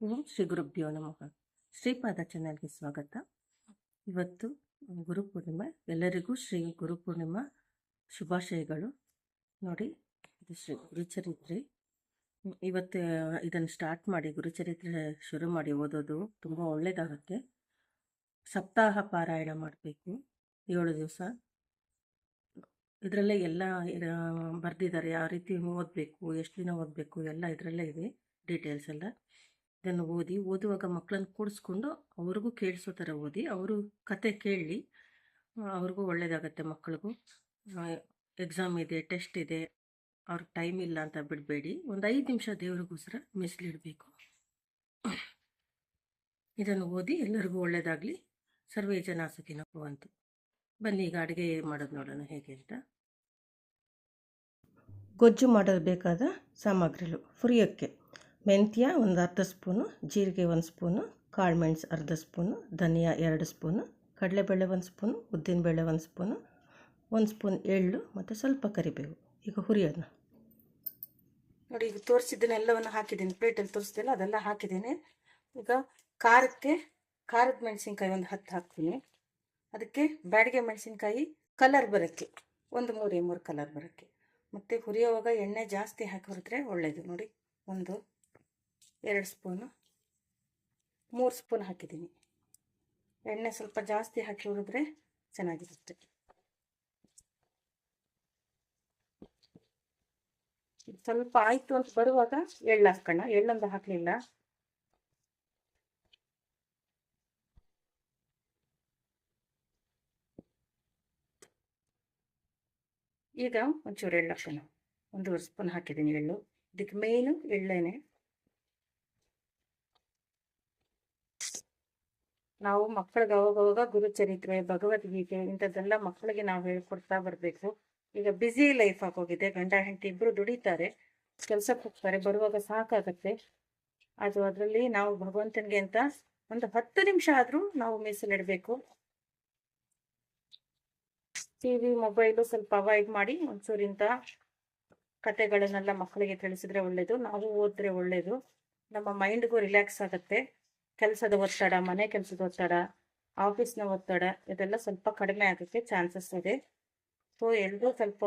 ಓಂ ಶ್ರೀ ಗುರುಭ್ಯೋ ನಮಃ. ಶ್ರೀಪಾದ ಚಾನಲ್ಗೆ ಸ್ವಾಗತ. ಇವತ್ತು ಗುರುಪೂರ್ಣಿಮೆ, ಎಲ್ಲರಿಗೂ ಶ್ರೀ ಗುರುಪೂರ್ಣಿಮಾ ಶುಭಾಶಯಗಳು. ನೋಡಿ, ಇದು ಶ್ರೀ ಗುರುಚರಿತ್ರೆ. ಇವತ್ತು ಇದನ್ನು ಸ್ಟಾರ್ಟ್ ಮಾಡಿ, ಗುರುಚರಿತ್ರೆ ಶುರು ಮಾಡಿ ಓದೋದು ತುಂಬ ಒಳ್ಳೆಯದಾಗುತ್ತೆ ಸಪ್ತಾಹ ಪಾರಾಯಣ ಮಾಡಬೇಕು, ಏಳು ದಿವಸ. ಇದರಲ್ಲೇ ಎಲ್ಲ ಬರೆದಿದ್ದಾರೆ ಯಾವ ರೀತಿ ಓದಬೇಕು, ಎಷ್ಟು ದಿನ ಓದಬೇಕು, ಎಲ್ಲ ಇದರಲ್ಲೇ ಇದೆ, ಡೀಟೇಲ್ಸ್ ಎಲ್ಲ. ಇದನ್ನು ಓದಿ, ಓದುವಾಗ ಮಕ್ಕಳನ್ನು ಕೂಡಿಸ್ಕೊಂಡು ಅವ್ರಿಗೂ ಕೇಳಿಸೋ ಥರ ಓದಿ, ಅವರು ಕತೆ ಕೇಳಿ ಅವ್ರಿಗೂ ಒಳ್ಳೆಯದಾಗತ್ತೆ ಮಕ್ಕಳಿಗೂ ಎಕ್ಸಾಮ್ ಇದೆ ಟೆಸ್ಟ್ ಇದೆ, ಅವ್ರಿಗೆ ಟೈಮ್ ಇಲ್ಲ ಅಂತ ಬಿಡಬೇಡಿ. ಒಂದು ಐದು ನಿಮಿಷ ದೇವ್ರಿಗೋಸ್ಕರ ಮೀಸಲಿಡಬೇಕು. ಇದನ್ನು ಓದಿ ಎಲ್ಲರಿಗೂ ಒಳ್ಳೆಯದಾಗಲಿ ಸರ್ವೇ ಜನ ಸುಖಿನ ಭವಂತು ಬನ್ನಿ, ಈಗ ಅಡುಗೆ ಮಾಡೋದು ನೋಡೋಣ ಹೇಗೆ ಅಂತ. ಗೊಜ್ಜು ಮಾಡಲು ಬೇಕಾದ ಸಾಮಗ್ರಿಗಳು ಹುರಿಯೋಕ್ಕೆ ಮೆಂತ್ಯ ಒಂದು ಅರ್ಧ ಸ್ಪೂನು, ಜೀರಿಗೆ ಒಂದು ಸ್ಪೂನು ಕಾಳುಮೆಣಸು ಅರ್ಧ ಸ್ಪೂನು, ಧನಿಯಾ ಎರಡು ಸ್ಪೂನು, ಕಡಲೆಬೇಳೆ ಒಂದು ಸ್ಪೂನು, ಉದ್ದಿನಬೇಳೆ ಒಂದು ಸ್ಪೂನು, ಒಂದು ಸ್ಪೂನ್ ಎಳ್ಳು ಮತ್ತು ಸ್ವಲ್ಪ ಕರಿಬೇವು. ಈಗ ಹುರಿಯೋದನ್ನ ನೋಡಿ, ಈಗ ತೋರಿಸಿದ್ದನ್ನೆಲ್ಲವನ್ನು ಹಾಕಿದ್ದೀನಿ. ಪ್ಲೇಟಲ್ಲಿ ತೋರಿಸ್ತಿಲ್ಲ ಅದೆಲ್ಲ ಹಾಕಿದ್ದೀನಿ. ಈಗ ಖಾರಕ್ಕೆ ಖಾರದ ಮೆಣಸಿನ್ಕಾಯಿ ಒಂದು ಹತ್ತು ಹಾಕ್ತೀನಿ. ಅದಕ್ಕೆ ಬ್ಯಾಡಿಗೆ ಮೆಣಸಿನ್ಕಾಯಿ ಕಲರ್ ಬರೋಕ್ಕೆ, ಒಂದು ಮೂರೇ ಮೂರು ಕಲರ್ ಬರೋಕ್ಕೆ. ಮತ್ತು ಹುರಿಯೋವಾಗ ಎಣ್ಣೆ ಜಾಸ್ತಿ ಹಾಕಿ ಹುರಿದ್ರೆ ಒಳ್ಳೆಯದು ನೋಡಿ, ಒಂದು ಎರಡು ಸ್ಪೂನು. ಮೂರು ಸ್ಪೂನ್ ಹಾಕಿದ್ದೀನಿ. ಎಣ್ಣೆ ಸ್ವಲ್ಪ ಜಾಸ್ತಿ ಹಾಕಿ ಹುರಿದ್ರೆ ಚೆನ್ನಾಗಿರುತ್ತೆ. ಸ್ವಲ್ಪ ಆಯಿತು ಅಂತ ಬರುವಾಗ ಎಳ್ಳು ಹಾಕೋಣ ಎಳ್ಳೊಂದು ಹಾಕಲಿಲ್ಲ. ಈಗ ಒಂಚೂರು ಎಳ್ಳು ಹಾಕೋಣ. ಒಂದೂವರೆ ಸ್ಪೂನ್ ಹಾಕಿದ್ದೀನಿ ಎಳ್ಳು. ಇದಕ್ಕೆ ಮೇಯ್ನು ಎಳ್ಳೆನೆ. ನಾವು ಮಕ್ಕಳಿಗೆ ಅವಾಗವಾಗ ಗುರುಚರಿತ್ರೆ, ಭಗವದ್ಗೀತೆ ಇಂಥದ್ದೆಲ್ಲ ಮಕ್ಕಳಿಗೆ ನಾವು ಹೇಳ್ಕೊಡ್ತಾ ಬರಬೇಕು. ಈಗ ಬ್ಯುಸಿ ಲೈಫ್ ಆಗೋಗಿದೆ, ಗಂಡ ಹೆಂಡತಿ ಇಬ್ಬರು ದುಡಿತಾರೆ, ಕೆಲ್ಸಕ್ಕೆ ಹೋಗ್ತಾರೆ, ಬರುವಾಗ ಸಾಕಾಗತ್ತೆ. ಅದು ಅದರಲ್ಲಿ ನಾವು ಭಗವಂತನಿಗೆ ಅಂತ ಒಂದು ಹತ್ತು ನಿಮಿಷ ಆದರೂ ನಾವು ಮೀಸಲಿಡಬೇಕು. ಟಿ ವಿ ಮೊಬೈಲು ಸ್ವಲ್ಪ ಅವಾಯ್ಡ್ ಮಾಡಿ ಒಂಚೂರಿಂದ ಕತೆಗಳನ್ನೆಲ್ಲ ಮಕ್ಕಳಿಗೆ ತಿಳಿಸಿದ್ರೆ ಒಳ್ಳೇದು, ನಾವು ಓದಿದ್ರೆ ಒಳ್ಳೇದು. ನಮ್ಮ ಮೈಂಡ್ಗೂ ರಿಲ್ಯಾಕ್ಸ್ ಆಗುತ್ತೆ. ಕೆಲಸದ ಒತ್ತಡ, ಮನೆ ಕೆಲಸದ ಒತ್ತಡ, ಆಫೀಸ್ನ ಒತ್ತಡ ಇದೆಲ್ಲ ಸ್ವಲ್ಪ ಕಡಿಮೆ ಆಗೋಕ್ಕೆ ಚಾನ್ಸಸ್ ಇದೆ. ಸೊ ಎಲ್ಲರೂ ಸ್ವಲ್ಪ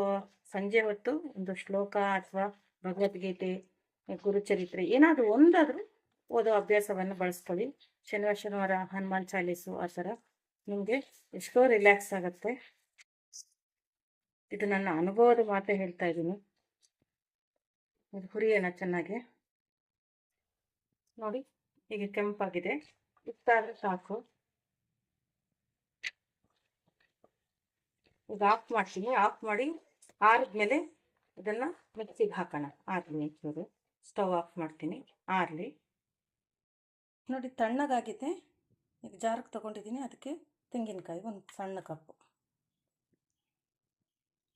ಸಂಜೆ ಹೊತ್ತು ಒಂದು ಶ್ಲೋಕ ಅಥವಾ ಭಗವದ್ಗೀತೆ, ಗುರುಚರಿತ್ರೆ ಏನಾದರೂ ಒಂದಾದರೂ ಓದೋ ಅಭ್ಯಾಸವನ್ನು ಬಳಸ್ಕೊಳ್ಳಿ. ಶನಿವಾರ ಶನಿವಾರ ಹನುಮಾನ್ ಚಾಲೀಸು ಆ ಥರ ನಿಮಗೆ ಎಷ್ಟೋ ರಿಲ್ಯಾಕ್ಸ್ ಆಗುತ್ತೆ. ಇದು ನನ್ನ ಅನುಭವದ ಮಾತೇ ಹೇಳ್ತಾ ಇದ್ದೀನಿ. ಇದು ಹುರಿಯೋಣ ಚೆನ್ನಾಗಿ. ನೋಡಿ. ಈಗ ಕೆಂಪಾಗಿದೆ. ಇಷ್ಟಾದ್ರೆ ಸಾಕು. ಈಗ ಆಫ್ ಮಾಡ್ತೀನಿ. ಆಫ್ ಮಾಡಿ ಆರಿದ್ಮೇಲೆ ಇದನ್ನು ಮಿಕ್ಸಿಗೆ ಹಾಕೋಣ. ಆರ್ಲಿ ಒಂಚೂರು ಸ್ಟವ್ ಆಫ್ ಮಾಡ್ತೀನಿ. ಆರ್ಲಿ. ನೋಡಿ, ತಣ್ಣಗಾಗಿದೆ. ಈಗ ಜಾರಕ್ಕೆ ತೊಗೊಂಡಿದ್ದೀನಿ. ಅದಕ್ಕೆ ತೆಂಗಿನಕಾಯಿ, ಒಂದು ಸಣ್ಣ ಕಪ್ಪು.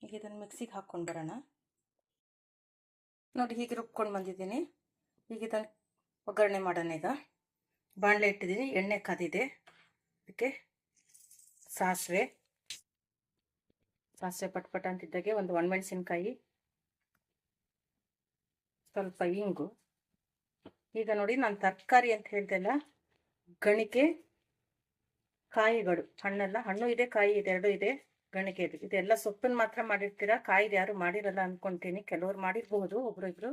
ಈಗ ಇದನ್ನು ಮಿಕ್ಸಿಗೆ ಹಾಕ್ಕೊಂಡು ಬರೋಣ. ನೋಡಿ, ಹೀಗೆ ರುಬ್ಕೊಂಡು ಬಂದಿದ್ದೀನಿ. ಈಗ ಇದನ್ನು ಒಗ್ಗರಣೆ ಮಾಡೋಣ ಈಗ. ಬಾಣಲೆ ಇಟ್ಟಿದ್ದೀನಿ, ಎಣ್ಣೆ ಕಾದಿದೆ. ಅದಕ್ಕೆ ಸಾಸಿವೆ. ಸಾಸಿವೆ ಪಟ್ ಪಟ್ ಅಂತಿದ್ದಾಗೆ ಒಂದು ಒಣಮೆಣಸಿನ್ಕಾಯಿ, ಸ್ವಲ್ಪ ಇಂಗು. ಈಗ ನೋಡಿ ನಾನು ತರಕಾರಿ ಅಂತ ಹೇಳ್ದೆಲ್ಲ, ಗಣಿಕೆ ಕಾಯಿಗಳು. ಹಣ್ಣೆಲ್ಲ, ಹಣ್ಣು ಇದೆ, ಕಾಯಿ ಇದೆ, ಎರಡು ಇದೆ, ಗಣಿಕೆ ಇದೆ. ಇದೆಲ್ಲ ಸೊಪ್ಪನ್ನು ಮಾತ್ರ ಮಾಡಿರ್ತೀರಾ? ಕಾಯಿದು ಯಾರು ಮಾಡಿರಲ್ಲ ಅಂದ್ಕೊಂತೀನಿ ಕೆಲವ್ರು ಮಾಡಿರ್ಬೋದು, ಒಬ್ರು ಇಬ್ರು.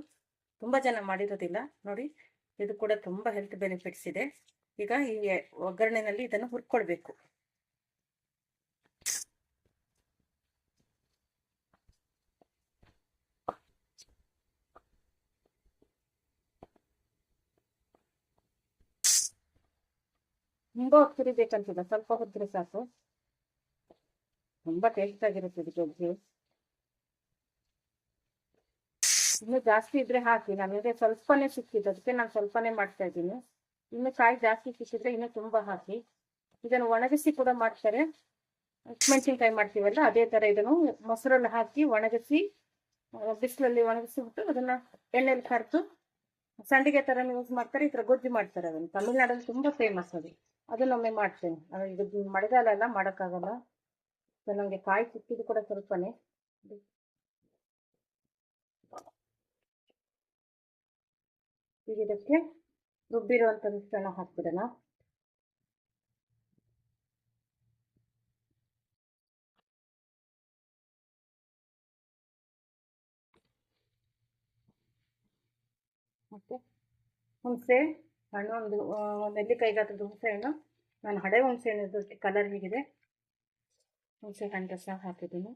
ತುಂಬ ಜನ ಮಾಡಿರೋದಿಲ್ಲ. ನೋಡಿ ಇದು ಕೂಡ ತುಂಬ ಹೆಲ್ತ್ ಬೆನಿಫಿಟ್ಸ್ ಇದೆ. ಈಗ ಈ ಒಗ್ಗರಣೆನಲ್ಲಿ ಇದನ್ನು ಹುರ್ಕೊಳ್ಬೇಕು. ತುಂಬ ಹುರಿಬೇಕಂತಿಲ್ಲ ಸ್ವಲ್ಪ ಹುರಿದ್ರೆ ಸಾಕು. ತುಂಬಾ ಟೇಸ್ಟ್ ಆಗಿರುತ್ತೆ ಇದು ಗೊಜ್ಜು ಇನ್ನು ಜಾಸ್ತಿ ಇದ್ರೆ ಹಾಕಿ, ನನಗೆ ಸ್ವಲ್ಪನೇ ಸಿಕ್ಕಿದ್ದು, ಅದಕ್ಕೆ ನಾನು ಸ್ವಲ್ಪನೇ ಮಾಡ್ತಾ ಇದ್ದೀನಿ. ಇನ್ನು ಕಾಯಿ ಜಾಸ್ತಿ ಸಿಕ್ಕಿದ್ರೆ ಇನ್ನು ತುಂಬ ಹಾಕಿ. ಇದನ್ನು ಒಣಗಿಸಿ ಕೂಡ ಮಾಡ್ತಾರೆ. ಮೆಣಸಿನ್ಕಾಯಿ ಮಾಡ್ತೀವಲ್ಲ, ಅದೇ ಥರ ಇದನ್ನು ಮೊಸರಲ್ಲಿ ಹಾಕಿ ಒಣಗಿಸಿ ಬಿಸಿಲಲ್ಲಿ ಒಣಗಿಸಿಬಿಟ್ಟು ಅದನ್ನ ಎಣ್ಣೆಲಿ ಕರೆದು, ಸಂಡಿಗೆ ಥರ ಯೂಸ್ ಮಾಡ್ತಾರೆ, ಈ ಥರ ಗೊಜ್ಜು ಮಾಡ್ತಾರೆ ಅದನ್ನು. ತಮಿಳ್ನಾಡಲ್ಲಿ ತುಂಬ ಫೇಮಸ್ ಅದು. ಅದನ್ನೊಮ್ಮೆ ಮಾಡ್ತೇನೆ. ಇದು ಮಳೆಗಾಲ ಎಲ್ಲ ಮಾಡೋಕ್ಕಾಗಲ್ಲ. ನನಗೆ ಕಾಯಿ ಸಿಕ್ಕಿದ್ದು ಕೂಡ ಸ್ವಲ್ಪನೇ. ಇದಕ್ಕೆ ರುಬ್ಬಿರುವಂಥ ಮಿಶ್ರಣ ಹಾಕ್ಬಿಡೋಣ. ಮತ್ತೆ ಹುಣಸೆ ಹಣ್ಣು, ಒಂದು ಒಂದು ನೆಲ್ಲಿಕಾಯಿ ಗಾತ್ರದ ಹುಣಸೆ ಹಣ್ಣು. ನಾನು ಹಳೆ ಹುಣಸೆ ಹಣ್ಣು ಕಲರ್ ಹೀಗಿದೆ. ಹುಣಸೆ ಹಣ್ಣು ರಸ ಹಾಕಿದ್ದೀನಿ.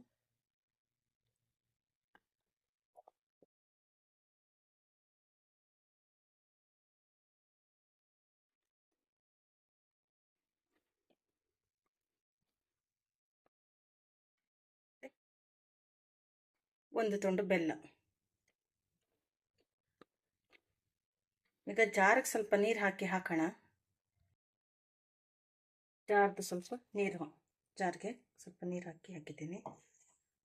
ಒಂದು ತುಂಡು ಬೆಲ್ಲ. ಈಗ ಜಾರಿಗೆ ಸ್ವಲ್ಪ ನೀರು ಹಾಕಿ ಹಾಕೋಣ. ಜಾರ್ದು ಸ್ವಲ್ಪ ನೀರು ಜಾರಿಗೆ ಸ್ವಲ್ಪ ನೀರು ಹಾಕಿ ಹಾಕಿದ್ದೀನಿ.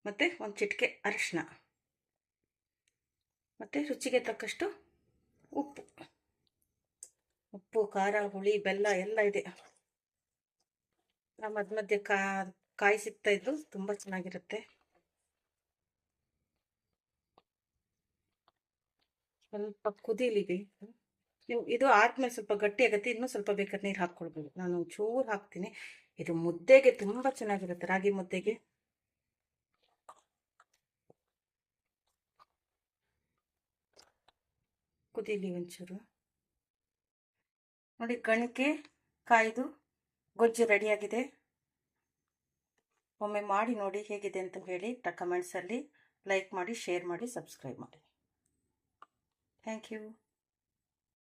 ಮತ್ತು ಒಂದು ಚಿಟಿಕೆ ಅರಿಶಿನ ಮತ್ತು ರುಚಿಗೆ ತಕ್ಕಷ್ಟು ಉಪ್ಪು. ಉಪ್ಪು, ಖಾರ, ಹುಳಿ, ಬೆಲ್ಲ ಎಲ್ಲ ಇದೆ. ಮಧ್ಯ ಮಧ್ಯೆ ಕಾ, ಕಾಯಿ ಸಿಗ್ತಾಯಿದ್ರು ತುಂಬ ಚೆನ್ನಾಗಿರುತ್ತೆ. ಸ್ವಲ್ಪ ಕುದೀಲಿದೆ ನೀವು ಇದು ಆದ್ಮೇಲೆ ಸ್ವಲ್ಪ ಗಟ್ಟಿ ಆಗುತ್ತೆ ಇನ್ನೂ ಸ್ವಲ್ಪ ಬೇಕಾದ್ರೆ ನೀರು ಹಾಕ್ಕೊಳ್ಬೋದು. ನಾನು ಚೂರು ಹಾಕ್ತೀನಿ. ಇದು ಮುದ್ದೆಗೆ ತುಂಬ ಚೆನ್ನಾಗಿರುತ್ತೆ. ರಾಗಿ ಮುದ್ದೆಗೆ. ಕುದೀಲಿ ಒಂಚೂರು. ನೋಡಿ ಗಣಿಕೆ ಕಾಯ್ದು ಗೊಜ್ಜು ರೆಡಿಯಾಗಿದೆ. ಒಮ್ಮೆ ಮಾಡಿ ನೋಡಿ ಹೇಗಿದೆ ಅಂತ ಹೇಳಿ ಕಮೆಂಟ್ಸಲ್ಲಿ ಲೈಕ್ ಮಾಡಿ, ಶೇರ್ ಮಾಡಿ, ಸಬ್ಸ್ಕ್ರೈಬ್ ಮಾಡಿ. Thank you.